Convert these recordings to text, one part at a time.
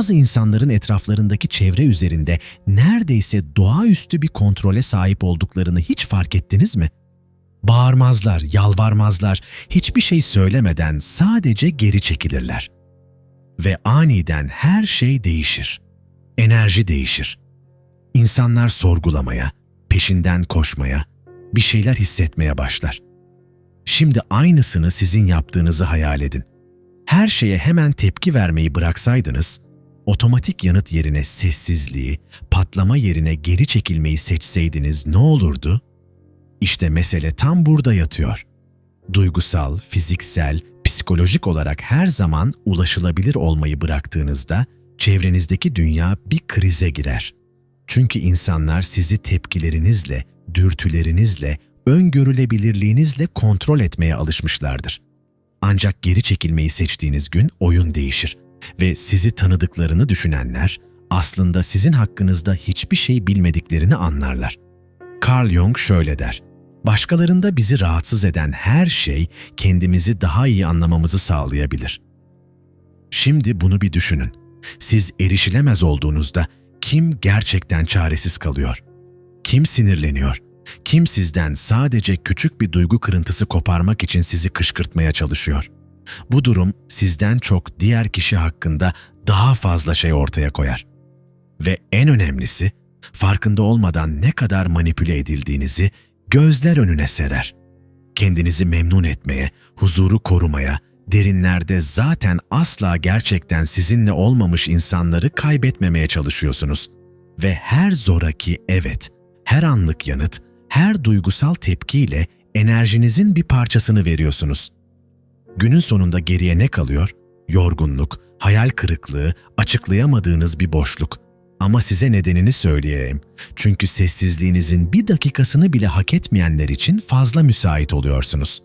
bazı insanların etraflarındaki çevre üzerinde neredeyse doğaüstü bir kontrole sahip olduklarını hiç fark ettiniz mi? Bağırmazlar, yalvarmazlar, hiçbir şey söylemeden sadece geri çekilirler. Ve aniden her şey değişir. Enerji değişir. İnsanlar sorgulamaya, peşinden koşmaya, bir şeyler hissetmeye başlar. Şimdi aynısını sizin yaptığınızı hayal edin. Her şeye hemen tepki vermeyi bıraksaydınız, otomatik yanıt yerine sessizliği, patlama yerine geri çekilmeyi seçseydiniz ne olurdu? İşte mesele tam burada yatıyor. Duygusal, fiziksel, psikolojik olarak her zaman ulaşılabilir olmayı bıraktığınızda çevrenizdeki dünya bir krize girer. Çünkü insanlar sizi tepkilerinizle, dürtülerinizle, öngörülebilirliğinizle kontrol etmeye alışmışlardır. Ancak geri çekilmeyi seçtiğiniz gün oyun değişir ve sizi tanıdıklarını düşünenler aslında sizin hakkınızda hiçbir şey bilmediklerini anlarlar. Carl Jung şöyle der: Başkalarında bizi rahatsız eden her şey kendimizi daha iyi anlamamızı sağlayabilir. Şimdi bunu bir düşünün. Siz erişilemez olduğunuzda kim gerçekten çaresiz kalıyor? Kim sinirleniyor? Kim sizden sadece küçük bir duygu kırıntısı koparmak için sizi kışkırtmaya çalışıyor? Bu durum sizden çok diğer kişi hakkında daha fazla şey ortaya koyar. Ve en önemlisi, farkında olmadan ne kadar manipüle edildiğinizi gözler önüne serer. Kendinizi memnun etmeye, huzuru korumaya, derinlerde zaten asla gerçekten sizinle olmamış insanları kaybetmemeye çalışıyorsunuz. Ve her zoraki evet, her anlık yanıt, her duygusal tepkiyle enerjinizin bir parçasını veriyorsunuz. Günün sonunda geriye ne kalıyor? Yorgunluk, hayal kırıklığı, açıklayamadığınız bir boşluk. Ama size nedenini söyleyeyim. Çünkü sessizliğinizin bir dakikasını bile hak etmeyenler için fazla müsait oluyorsunuz.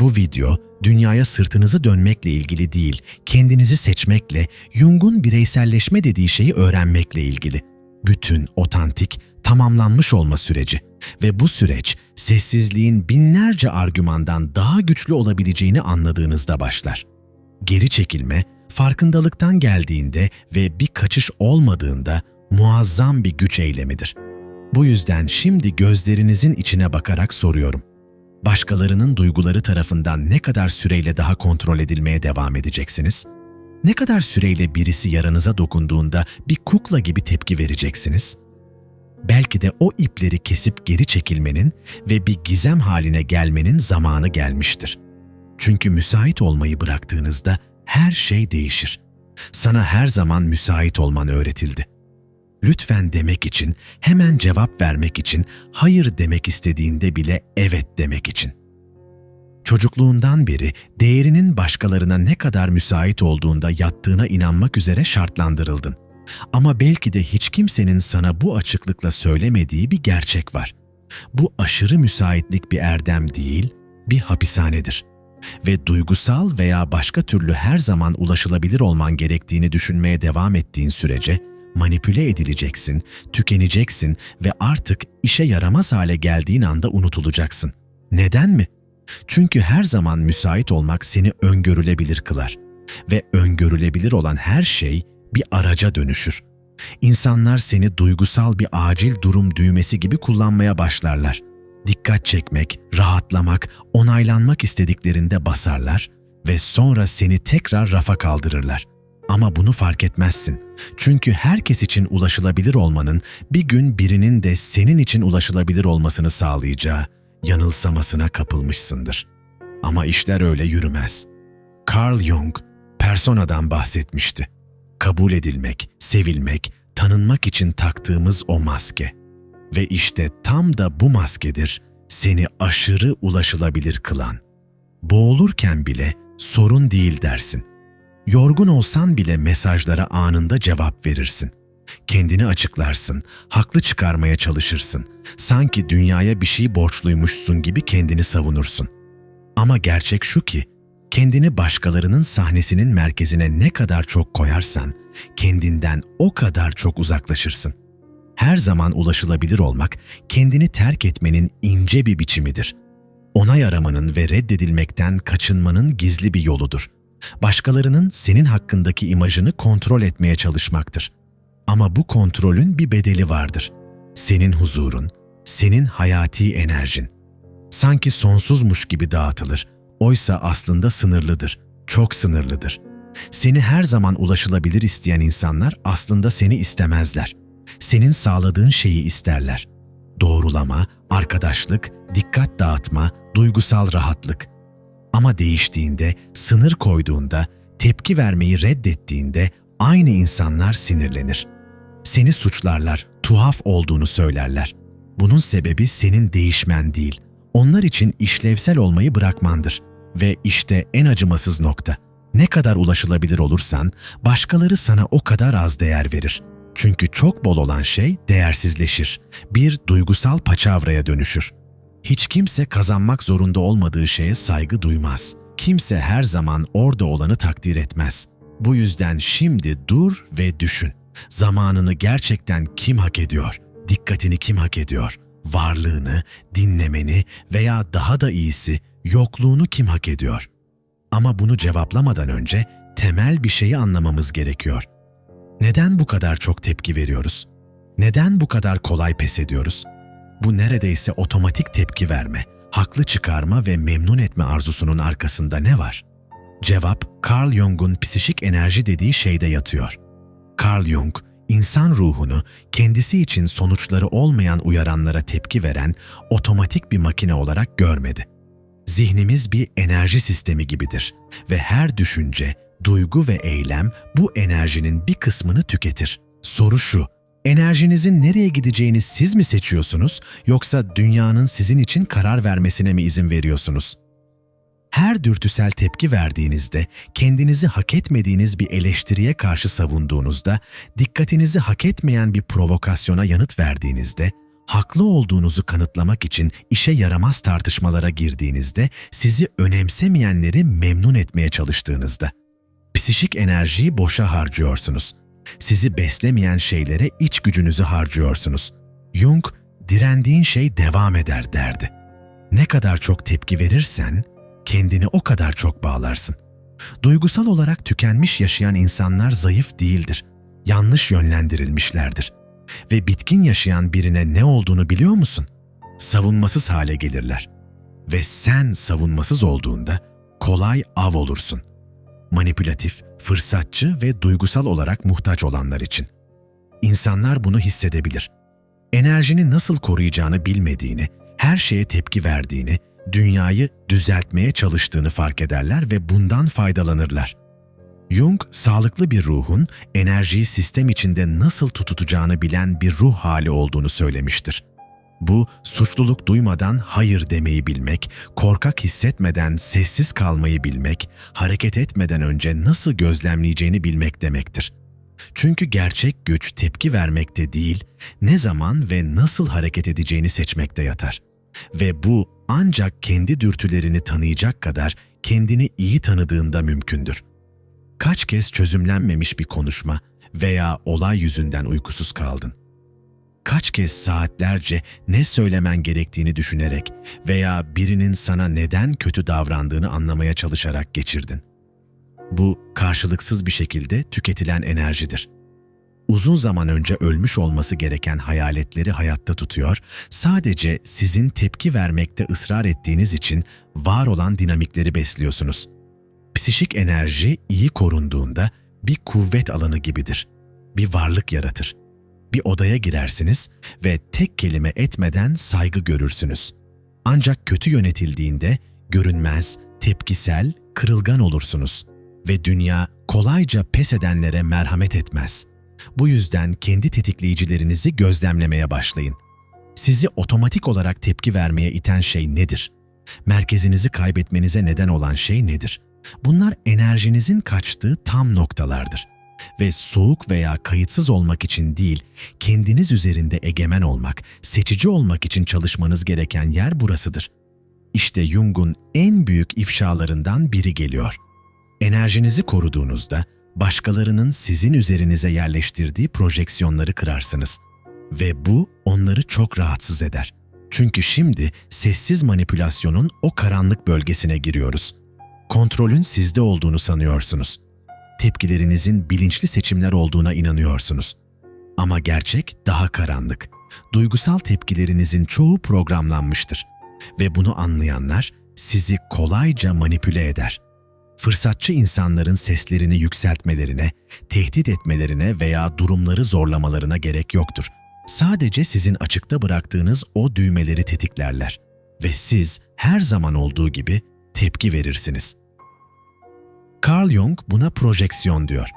Bu video dünyaya sırtınızı dönmekle ilgili değil, kendinizi seçmekle, Jung'un bireyselleşme dediği şeyi öğrenmekle ilgili. Bütün otantik, tamamlanmış olma süreci ve bu süreç sessizliğin binlerce argümandan daha güçlü olabileceğini anladığınızda başlar. Geri çekilme, farkındalıktan geldiğinde ve bir kaçış olmadığında muazzam bir güç eylemidir. Bu yüzden şimdi gözlerinizin içine bakarak soruyorum. Başkalarının duyguları tarafından ne kadar süreyle daha kontrol edilmeye devam edeceksiniz? Ne kadar süreyle birisi yaranıza dokunduğunda bir kukla gibi tepki vereceksiniz? Belki de o ipleri kesip geri çekilmenin ve bir gizem haline gelmenin zamanı gelmiştir. Çünkü müsait olmayı bıraktığınızda her şey değişir. Sana her zaman müsait olman öğretildi. Lütfen demek için, hemen cevap vermek için, hayır demek istediğinde bile evet demek için. Çocukluğundan beri değerinin başkalarına ne kadar müsait olduğunda yattığına inanmak üzere şartlandırıldın. Ama belki de hiç kimsenin sana bu açıklıkla söylemediği bir gerçek var. Bu aşırı müsaitlik bir erdem değil, bir hapishanedir.'' ve duygusal veya başka türlü her zaman ulaşılabilir olman gerektiğini düşünmeye devam ettiğin sürece manipüle edileceksin, tükeneceksin ve artık işe yaramaz hale geldiğin anda unutulacaksın. Neden mi? Çünkü her zaman müsait olmak seni öngörülebilir kılar ve öngörülebilir olan her şey bir araca dönüşür. İnsanlar seni duygusal bir acil durum düğmesi gibi kullanmaya başlarlar dikkat çekmek, rahatlamak, onaylanmak istediklerinde basarlar ve sonra seni tekrar rafa kaldırırlar. Ama bunu fark etmezsin. Çünkü herkes için ulaşılabilir olmanın bir gün birinin de senin için ulaşılabilir olmasını sağlayacağı yanılsamasına kapılmışsındır. Ama işler öyle yürümez. Carl Jung personadan bahsetmişti. Kabul edilmek, sevilmek, tanınmak için taktığımız o maske. Ve işte tam da bu maskedir seni aşırı ulaşılabilir kılan. Boğulurken bile sorun değil dersin. Yorgun olsan bile mesajlara anında cevap verirsin. Kendini açıklarsın, haklı çıkarmaya çalışırsın. Sanki dünyaya bir şey borçluymuşsun gibi kendini savunursun. Ama gerçek şu ki, kendini başkalarının sahnesinin merkezine ne kadar çok koyarsan, kendinden o kadar çok uzaklaşırsın.'' her zaman ulaşılabilir olmak, kendini terk etmenin ince bir biçimidir. Onay aramanın ve reddedilmekten kaçınmanın gizli bir yoludur. Başkalarının senin hakkındaki imajını kontrol etmeye çalışmaktır. Ama bu kontrolün bir bedeli vardır. Senin huzurun, senin hayati enerjin. Sanki sonsuzmuş gibi dağıtılır. Oysa aslında sınırlıdır, çok sınırlıdır. Seni her zaman ulaşılabilir isteyen insanlar aslında seni istemezler. Senin sağladığın şeyi isterler. Doğrulama, arkadaşlık, dikkat dağıtma, duygusal rahatlık. Ama değiştiğinde, sınır koyduğunda, tepki vermeyi reddettiğinde aynı insanlar sinirlenir. Seni suçlarlar, tuhaf olduğunu söylerler. Bunun sebebi senin değişmen değil, onlar için işlevsel olmayı bırakmandır. Ve işte en acımasız nokta. Ne kadar ulaşılabilir olursan, başkaları sana o kadar az değer verir. Çünkü çok bol olan şey değersizleşir. Bir duygusal paçavraya dönüşür. Hiç kimse kazanmak zorunda olmadığı şeye saygı duymaz. Kimse her zaman orada olanı takdir etmez. Bu yüzden şimdi dur ve düşün. Zamanını gerçekten kim hak ediyor? Dikkatini kim hak ediyor? Varlığını, dinlemeni veya daha da iyisi yokluğunu kim hak ediyor? Ama bunu cevaplamadan önce temel bir şeyi anlamamız gerekiyor. Neden bu kadar çok tepki veriyoruz? Neden bu kadar kolay pes ediyoruz? Bu neredeyse otomatik tepki verme, haklı çıkarma ve memnun etme arzusunun arkasında ne var? Cevap, Carl Jung'un psişik enerji dediği şeyde yatıyor. Carl Jung, insan ruhunu kendisi için sonuçları olmayan uyaranlara tepki veren otomatik bir makine olarak görmedi. Zihnimiz bir enerji sistemi gibidir ve her düşünce, duygu ve eylem bu enerjinin bir kısmını tüketir. Soru şu, enerjinizin nereye gideceğini siz mi seçiyorsunuz yoksa dünyanın sizin için karar vermesine mi izin veriyorsunuz? Her dürtüsel tepki verdiğinizde, kendinizi hak etmediğiniz bir eleştiriye karşı savunduğunuzda, dikkatinizi hak etmeyen bir provokasyona yanıt verdiğinizde, haklı olduğunuzu kanıtlamak için işe yaramaz tartışmalara girdiğinizde, sizi önemsemeyenleri memnun etmeye çalıştığınızda, psişik enerjiyi boşa harcıyorsunuz. Sizi beslemeyen şeylere iç gücünüzü harcıyorsunuz. Jung, direndiğin şey devam eder derdi. Ne kadar çok tepki verirsen, kendini o kadar çok bağlarsın. Duygusal olarak tükenmiş yaşayan insanlar zayıf değildir. Yanlış yönlendirilmişlerdir. Ve bitkin yaşayan birine ne olduğunu biliyor musun? Savunmasız hale gelirler. Ve sen savunmasız olduğunda kolay av olursun. Manipülatif, fırsatçı ve duygusal olarak muhtaç olanlar için. İnsanlar bunu hissedebilir. Enerjini nasıl koruyacağını bilmediğini, her şeye tepki verdiğini, dünyayı düzeltmeye çalıştığını fark ederler ve bundan faydalanırlar. Jung, sağlıklı bir ruhun enerjiyi sistem içinde nasıl tutacağını bilen bir ruh hali olduğunu söylemiştir. Bu, suçluluk duymadan hayır demeyi bilmek, korkak hissetmeden sessiz kalmayı bilmek, hareket etmeden önce nasıl gözlemleyeceğini bilmek demektir. Çünkü gerçek güç tepki vermekte değil, ne zaman ve nasıl hareket edeceğini seçmekte yatar. Ve bu ancak kendi dürtülerini tanıyacak kadar kendini iyi tanıdığında mümkündür. Kaç kez çözümlenmemiş bir konuşma veya olay yüzünden uykusuz kaldın? Kaç kez saatlerce ne söylemen gerektiğini düşünerek veya birinin sana neden kötü davrandığını anlamaya çalışarak geçirdin? Bu karşılıksız bir şekilde tüketilen enerjidir uzun zaman önce ölmüş olması gereken hayaletleri hayatta tutuyor, sadece sizin tepki vermekte ısrar ettiğiniz için var olan dinamikleri besliyorsunuz. Psişik enerji iyi korunduğunda bir kuvvet alanı gibidir. Bir varlık yaratır. Bir odaya girersiniz ve tek kelime etmeden saygı görürsünüz. Ancak kötü yönetildiğinde görünmez, tepkisel, kırılgan olursunuz ve dünya kolayca pes edenlere merhamet etmez.'' Bu yüzden kendi tetikleyicilerinizi gözlemlemeye başlayın. Sizi otomatik olarak tepki vermeye iten şey nedir? Merkezinizi kaybetmenize neden olan şey nedir? Bunlar enerjinizin kaçtığı tam noktalardır. Ve soğuk veya kayıtsız olmak için değil, kendiniz üzerinde egemen olmak, seçici olmak için çalışmanız gereken yer burasıdır. İşte Jung'un en büyük ifşalarından biri geliyor. Enerjinizi koruduğunuzda başkalarının sizin üzerinize yerleştirdiği projeksiyonları kırarsınız. Ve bu onları çok rahatsız eder. Çünkü şimdi sessiz manipülasyonun o karanlık bölgesine giriyoruz. Kontrolün sizde olduğunu sanıyorsunuz. Tepkilerinizin bilinçli seçimler olduğuna inanıyorsunuz. Ama gerçek daha karanlık. Duygusal tepkilerinizin çoğu programlanmıştır ve bunu anlayanlar sizi kolayca manipüle eder. Fırsatçı insanların seslerini yükseltmelerine, tehdit etmelerine veya durumları zorlamalarına gerek yoktur. Sadece sizin açıkta bıraktığınız o düğmeleri tetiklerler ve siz her zaman olduğu gibi tepki verirsiniz. Carl Jung buna projeksiyon diyor.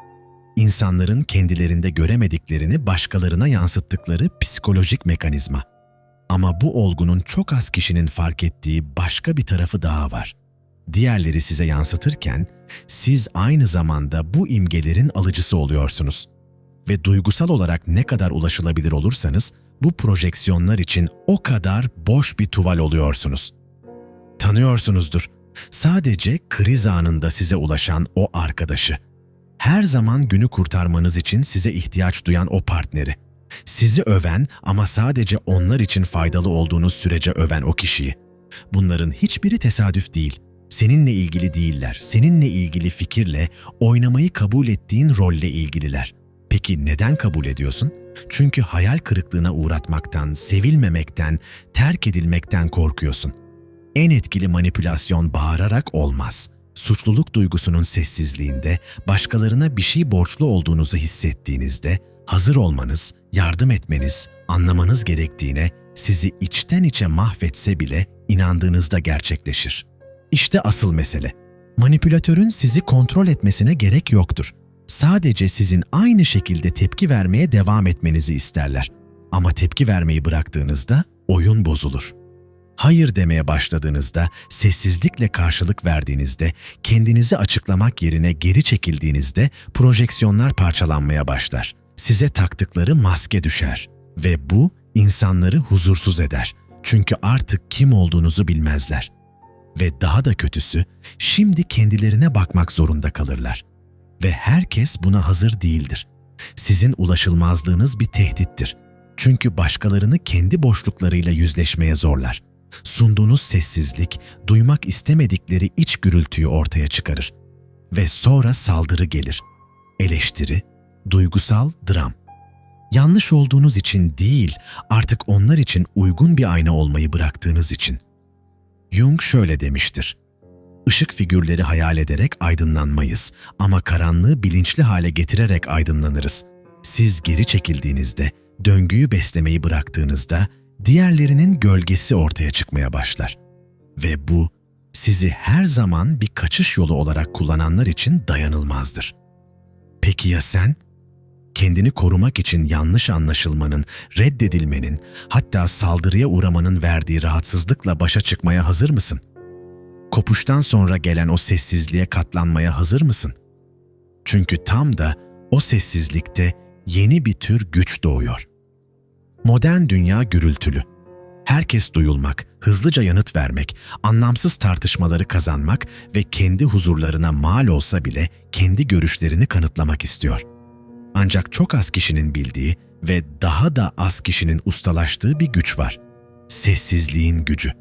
İnsanların kendilerinde göremediklerini başkalarına yansıttıkları psikolojik mekanizma. Ama bu olgunun çok az kişinin fark ettiği başka bir tarafı daha var. Diğerleri size yansıtırken siz aynı zamanda bu imgelerin alıcısı oluyorsunuz. Ve duygusal olarak ne kadar ulaşılabilir olursanız bu projeksiyonlar için o kadar boş bir tuval oluyorsunuz. Tanıyorsunuzdur. Sadece kriz anında size ulaşan o arkadaşı. Her zaman günü kurtarmanız için size ihtiyaç duyan o partneri. Sizi öven ama sadece onlar için faydalı olduğunuz sürece öven o kişiyi. Bunların hiçbiri tesadüf değil. Seninle ilgili değiller. Seninle ilgili fikirle, oynamayı kabul ettiğin rolle ilgililer. Peki neden kabul ediyorsun? Çünkü hayal kırıklığına uğratmaktan, sevilmemekten, terk edilmekten korkuyorsun. En etkili manipülasyon bağırarak olmaz. Suçluluk duygusunun sessizliğinde, başkalarına bir şey borçlu olduğunuzu hissettiğinizde, hazır olmanız, yardım etmeniz, anlamanız gerektiğine sizi içten içe mahvetse bile inandığınızda gerçekleşir. İşte asıl mesele. Manipülatörün sizi kontrol etmesine gerek yoktur. Sadece sizin aynı şekilde tepki vermeye devam etmenizi isterler. Ama tepki vermeyi bıraktığınızda oyun bozulur. Hayır demeye başladığınızda, sessizlikle karşılık verdiğinizde, kendinizi açıklamak yerine geri çekildiğinizde projeksiyonlar parçalanmaya başlar. Size taktıkları maske düşer ve bu insanları huzursuz eder. Çünkü artık kim olduğunuzu bilmezler. Ve daha da kötüsü, şimdi kendilerine bakmak zorunda kalırlar. Ve herkes buna hazır değildir. Sizin ulaşılmazlığınız bir tehdittir. Çünkü başkalarını kendi boşluklarıyla yüzleşmeye zorlar. Sunduğunuz sessizlik, duymak istemedikleri iç gürültüyü ortaya çıkarır. Ve sonra saldırı gelir. Eleştiri, duygusal dram. Yanlış olduğunuz için değil, artık onlar için uygun bir ayna olmayı bıraktığınız için. Jung şöyle demiştir. Işık figürleri hayal ederek aydınlanmayız ama karanlığı bilinçli hale getirerek aydınlanırız. Siz geri çekildiğinizde, döngüyü beslemeyi bıraktığınızda diğerlerinin gölgesi ortaya çıkmaya başlar. Ve bu sizi her zaman bir kaçış yolu olarak kullananlar için dayanılmazdır. Peki ya sen? Kendini korumak için yanlış anlaşılmanın, reddedilmenin, hatta saldırıya uğramanın verdiği rahatsızlıkla başa çıkmaya hazır mısın? Kopuştan sonra gelen o sessizliğe katlanmaya hazır mısın? Çünkü tam da o sessizlikte yeni bir tür güç doğuyor. Modern dünya gürültülü. Herkes duyulmak, hızlıca yanıt vermek, anlamsız tartışmaları kazanmak ve kendi huzurlarına mal olsa bile kendi görüşlerini kanıtlamak istiyor. Ancak çok az kişinin bildiği ve daha da az kişinin ustalaştığı bir güç var. Sessizliğin gücü.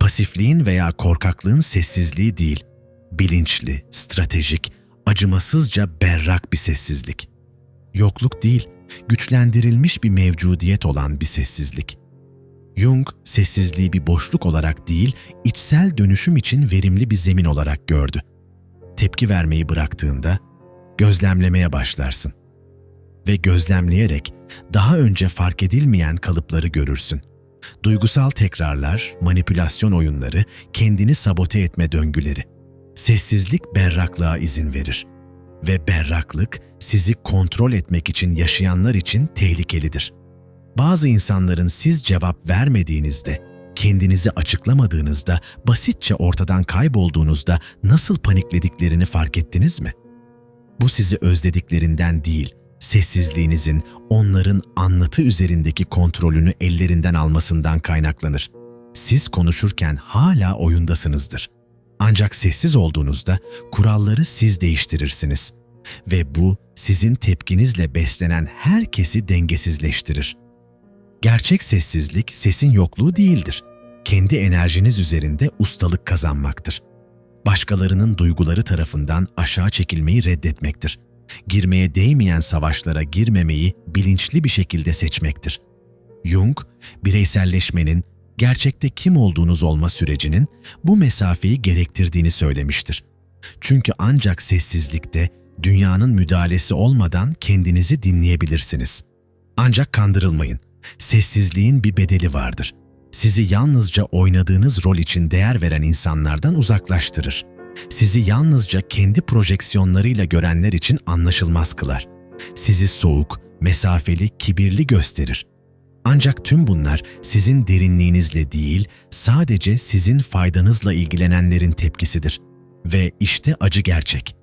Pasifliğin veya korkaklığın sessizliği değil, bilinçli, stratejik, acımasızca berrak bir sessizlik. Yokluk değil, güçlendirilmiş bir mevcudiyet olan bir sessizlik. Jung, sessizliği bir boşluk olarak değil, içsel dönüşüm için verimli bir zemin olarak gördü. Tepki vermeyi bıraktığında gözlemlemeye başlarsın. Ve gözlemleyerek daha önce fark edilmeyen kalıpları görürsün. Duygusal tekrarlar, manipülasyon oyunları, kendini sabote etme döngüleri. Sessizlik berraklığa izin verir. Ve berraklık sizi kontrol etmek için yaşayanlar için tehlikelidir. Bazı insanların siz cevap vermediğinizde, kendinizi açıklamadığınızda, basitçe ortadan kaybolduğunuzda nasıl paniklediklerini fark ettiniz mi? Bu sizi özlediklerinden değil, sessizliğinizin onların anlatı üzerindeki kontrolünü ellerinden almasından kaynaklanır. Siz konuşurken hala oyundasınızdır. Ancak sessiz olduğunuzda kuralları siz değiştirirsiniz ve bu sizin tepkinizle beslenen herkesi dengesizleştirir. Gerçek sessizlik sesin yokluğu değildir. Kendi enerjiniz üzerinde ustalık kazanmaktır. Başkalarının duyguları tarafından aşağı çekilmeyi reddetmektir. Girmeye değmeyen savaşlara girmemeyi bilinçli bir şekilde seçmektir. Jung, bireyselleşmenin, gerçekte kim olduğunuz olma sürecinin bu mesafeyi gerektirdiğini söylemiştir. Çünkü ancak sessizlikte, dünyanın müdahalesi olmadan kendinizi dinleyebilirsiniz. Ancak kandırılmayın. Sessizliğin bir bedeli vardır. Sizi yalnızca oynadığınız rol için değer veren insanlardan uzaklaştırır. Sizi yalnızca kendi projeksiyonlarıyla görenler için anlaşılmaz kılar. Sizi soğuk, mesafeli, kibirli gösterir. Ancak tüm bunlar sizin derinliğinizle değil, sadece sizin faydanızla ilgilenenlerin tepkisidir. Ve işte acı gerçek.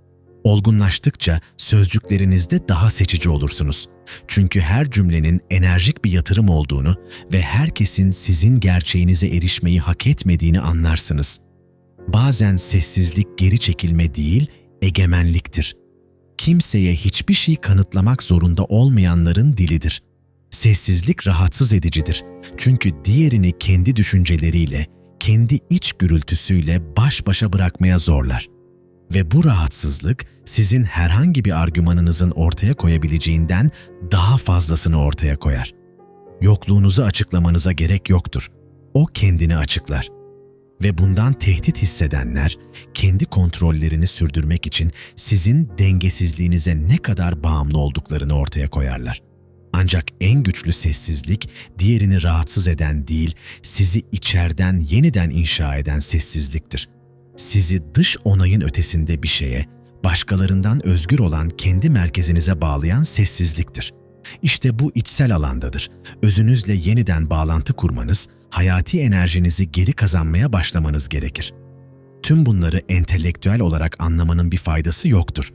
Olgunlaştıkça sözcüklerinizde daha seçici olursunuz. Çünkü her cümlenin enerjik bir yatırım olduğunu ve herkesin sizin gerçeğinize erişmeyi hak etmediğini anlarsınız. Bazen sessizlik geri çekilme değil, egemenliktir. Kimseye hiçbir şey kanıtlamak zorunda olmayanların dilidir. Sessizlik rahatsız edicidir. Çünkü diğerini kendi düşünceleriyle, kendi iç gürültüsüyle baş başa bırakmaya zorlar. Ve bu rahatsızlık sizin herhangi bir argümanınızın ortaya koyabileceğinden daha fazlasını ortaya koyar. Yokluğunuzu açıklamanıza gerek yoktur. O kendini açıklar. Ve bundan tehdit hissedenler kendi kontrollerini sürdürmek için sizin dengesizliğinize ne kadar bağımlı olduklarını ortaya koyarlar. Ancak en güçlü sessizlik diğerini rahatsız eden değil, sizi içerden yeniden inşa eden sessizliktir. Sizi dış onayın ötesinde bir şeye, başkalarından özgür olan kendi merkezinize bağlayan sessizliktir. İşte bu içsel alandadır. Özünüzle yeniden bağlantı kurmanız, hayati enerjinizi geri kazanmaya başlamanız gerekir. Tüm bunları entelektüel olarak anlamanın bir faydası yoktur.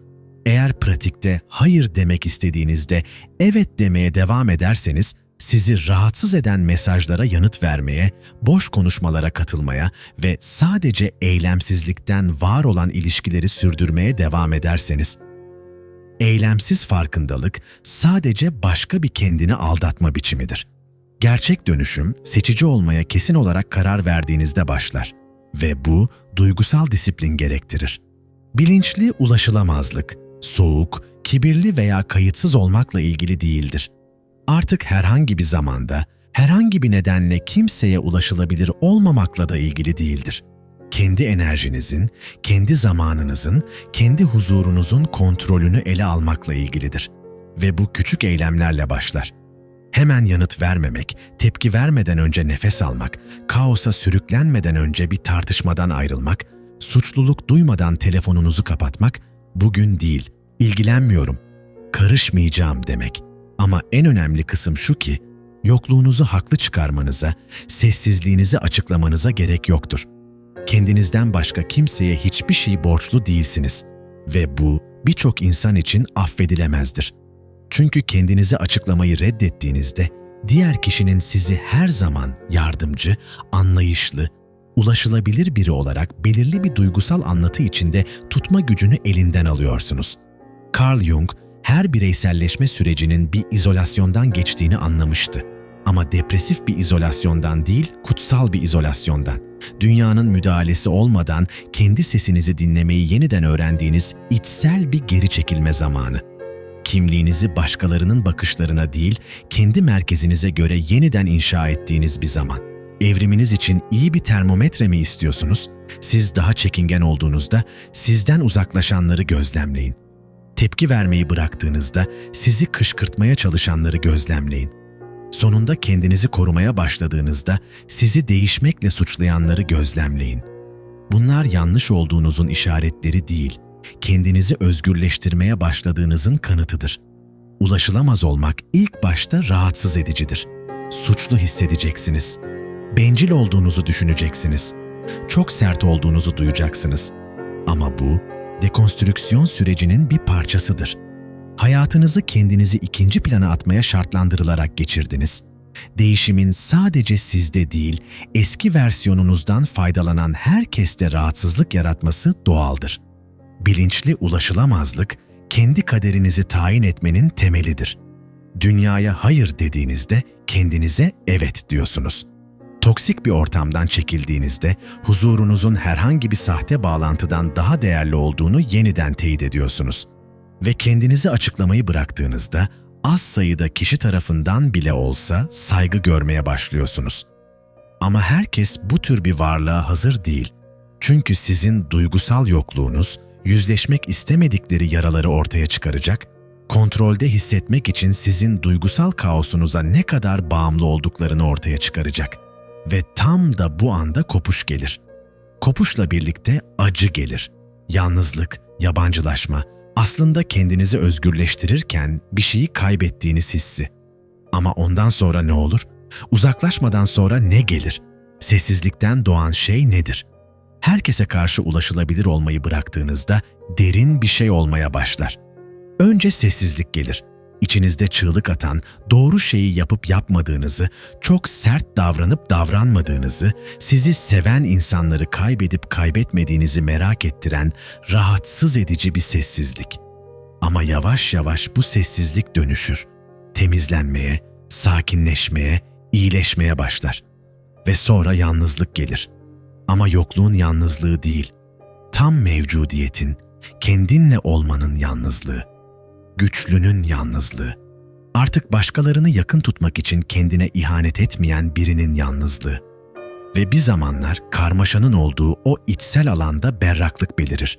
Eğer pratikte hayır demek istediğinizde evet demeye devam ederseniz sizi rahatsız eden mesajlara yanıt vermeye, boş konuşmalara katılmaya ve sadece eylemsizlikten var olan ilişkileri sürdürmeye devam ederseniz, eylemsiz farkındalık sadece başka bir kendini aldatma biçimidir. Gerçek dönüşüm seçici olmaya kesin olarak karar verdiğinizde başlar ve bu duygusal disiplin gerektirir. Bilinçli ulaşılamazlık, soğuk, kibirli veya kayıtsız olmakla ilgili değildir artık herhangi bir zamanda, herhangi bir nedenle kimseye ulaşılabilir olmamakla da ilgili değildir. Kendi enerjinizin, kendi zamanınızın, kendi huzurunuzun kontrolünü ele almakla ilgilidir. Ve bu küçük eylemlerle başlar. Hemen yanıt vermemek, tepki vermeden önce nefes almak, kaosa sürüklenmeden önce bir tartışmadan ayrılmak, suçluluk duymadan telefonunuzu kapatmak, bugün değil, ilgilenmiyorum, karışmayacağım demek.'' Ama en önemli kısım şu ki, yokluğunuzu haklı çıkarmanıza, sessizliğinizi açıklamanıza gerek yoktur. Kendinizden başka kimseye hiçbir şey borçlu değilsiniz ve bu birçok insan için affedilemezdir. Çünkü kendinizi açıklamayı reddettiğinizde diğer kişinin sizi her zaman yardımcı, anlayışlı, ulaşılabilir biri olarak belirli bir duygusal anlatı içinde tutma gücünü elinden alıyorsunuz. Carl Jung her bireyselleşme sürecinin bir izolasyondan geçtiğini anlamıştı. Ama depresif bir izolasyondan değil, kutsal bir izolasyondan. Dünyanın müdahalesi olmadan kendi sesinizi dinlemeyi yeniden öğrendiğiniz içsel bir geri çekilme zamanı. Kimliğinizi başkalarının bakışlarına değil, kendi merkezinize göre yeniden inşa ettiğiniz bir zaman. Evriminiz için iyi bir termometre mi istiyorsunuz? Siz daha çekingen olduğunuzda sizden uzaklaşanları gözlemleyin Tepki vermeyi bıraktığınızda sizi kışkırtmaya çalışanları gözlemleyin. Sonunda kendinizi korumaya başladığınızda sizi değişmekle suçlayanları gözlemleyin. Bunlar yanlış olduğunuzun işaretleri değil, kendinizi özgürleştirmeye başladığınızın kanıtıdır. Ulaşılamaz olmak ilk başta rahatsız edicidir. Suçlu hissedeceksiniz. Bencil olduğunuzu düşüneceksiniz. Çok sert olduğunuzu duyacaksınız. Ama bu dekonstrüksiyon sürecinin bir parçasıdır. Hayatınızı kendinizi ikinci plana atmaya şartlandırılarak geçirdiniz. Değişimin sadece sizde değil, eski versiyonunuzdan faydalanan herkeste rahatsızlık yaratması doğaldır. Bilinçli ulaşılamazlık, kendi kaderinizi tayin etmenin temelidir. Dünyaya hayır dediğinizde kendinize evet diyorsunuz. Toksik bir ortamdan çekildiğinizde huzurunuzun herhangi bir sahte bağlantıdan daha değerli olduğunu yeniden teyit ediyorsunuz. Ve kendinizi açıklamayı bıraktığınızda az sayıda kişi tarafından bile olsa saygı görmeye başlıyorsunuz. Ama herkes bu tür bir varlığa hazır değil. Çünkü sizin duygusal yokluğunuz yüzleşmek istemedikleri yaraları ortaya çıkaracak, kontrolde hissetmek için sizin duygusal kaosunuza ne kadar bağımlı olduklarını ortaya çıkaracak. Ve tam da bu anda kopuş gelir. Kopuşla birlikte acı gelir. Yalnızlık, yabancılaşma, aslında kendinizi özgürleştirirken bir şeyi kaybettiğiniz hissi. Ama ondan sonra ne olur? Uzaklaşmadan sonra ne gelir? Sessizlikten doğan şey nedir? Herkese karşı ulaşılabilir olmayı bıraktığınızda derin bir şey olmaya başlar. Önce sessizlik gelir. İçinizde çığlık atan, doğru şeyi yapıp yapmadığınızı, çok sert davranıp davranmadığınızı, sizi seven insanları kaybedip kaybetmediğinizi merak ettiren rahatsız edici bir sessizlik. Ama yavaş yavaş bu sessizlik dönüşür. Temizlenmeye, sakinleşmeye, iyileşmeye başlar. Ve sonra yalnızlık gelir. Ama yokluğun yalnızlığı değil, tam mevcudiyetin, kendinle olmanın yalnızlığı güçlünün yalnızlığı. Artık başkalarını yakın tutmak için kendine ihanet etmeyen birinin yalnızlığı. Ve bir zamanlar karmaşanın olduğu o içsel alanda berraklık belirir.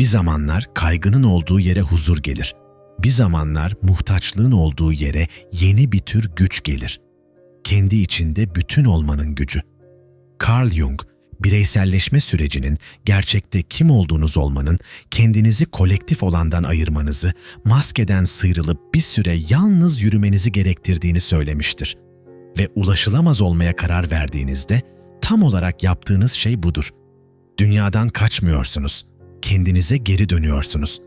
Bir zamanlar kaygının olduğu yere huzur gelir. Bir zamanlar muhtaçlığın olduğu yere yeni bir tür güç gelir. Kendi içinde bütün olmanın gücü. Carl Jung, bireyselleşme sürecinin gerçekte kim olduğunuz olmanın, kendinizi kolektif olandan ayırmanızı, maskeden sıyrılıp bir süre yalnız yürümenizi gerektirdiğini söylemiştir. Ve ulaşılamaz olmaya karar verdiğinizde tam olarak yaptığınız şey budur. Dünyadan kaçmıyorsunuz, kendinize geri dönüyorsunuz.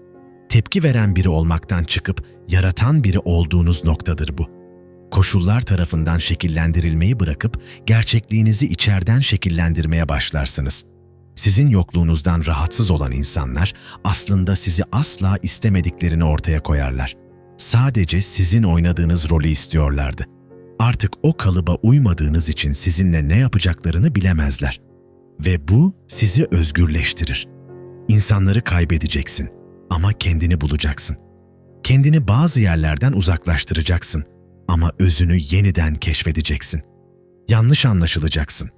Tepki veren biri olmaktan çıkıp yaratan biri olduğunuz noktadır bu koşullar tarafından şekillendirilmeyi bırakıp gerçekliğinizi içerden şekillendirmeye başlarsınız. Sizin yokluğunuzdan rahatsız olan insanlar aslında sizi asla istemediklerini ortaya koyarlar. Sadece sizin oynadığınız rolü istiyorlardı. Artık o kalıba uymadığınız için sizinle ne yapacaklarını bilemezler. Ve bu sizi özgürleştirir. İnsanları kaybedeceksin ama kendini bulacaksın. Kendini bazı yerlerden uzaklaştıracaksın ama özünü yeniden keşfedeceksin. Yanlış anlaşılacaksın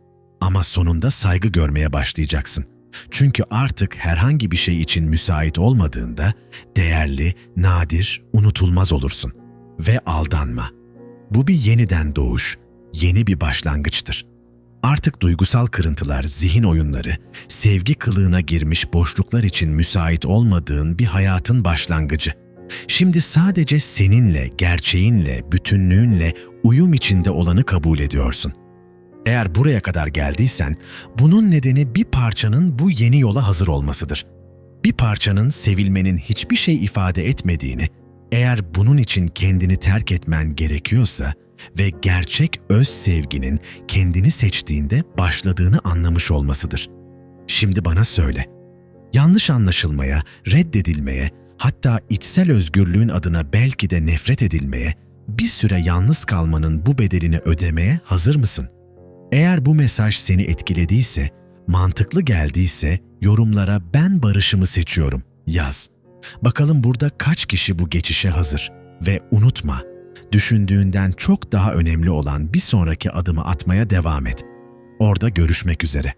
ama sonunda saygı görmeye başlayacaksın. Çünkü artık herhangi bir şey için müsait olmadığında değerli, nadir, unutulmaz olursun. Ve aldanma. Bu bir yeniden doğuş, yeni bir başlangıçtır. Artık duygusal kırıntılar, zihin oyunları, sevgi kılığına girmiş boşluklar için müsait olmadığın bir hayatın başlangıcı. Şimdi sadece seninle, gerçeğinle, bütünlüğünle uyum içinde olanı kabul ediyorsun. Eğer buraya kadar geldiysen, bunun nedeni bir parçanın bu yeni yola hazır olmasıdır. Bir parçanın sevilmenin hiçbir şey ifade etmediğini, eğer bunun için kendini terk etmen gerekiyorsa ve gerçek öz sevginin kendini seçtiğinde başladığını anlamış olmasıdır. Şimdi bana söyle. Yanlış anlaşılmaya, reddedilmeye, hatta içsel özgürlüğün adına belki de nefret edilmeye, bir süre yalnız kalmanın bu bedelini ödemeye hazır mısın? Eğer bu mesaj seni etkilediyse, mantıklı geldiyse yorumlara ben barışımı seçiyorum yaz. Bakalım burada kaç kişi bu geçişe hazır ve unutma, düşündüğünden çok daha önemli olan bir sonraki adımı atmaya devam et. Orada görüşmek üzere.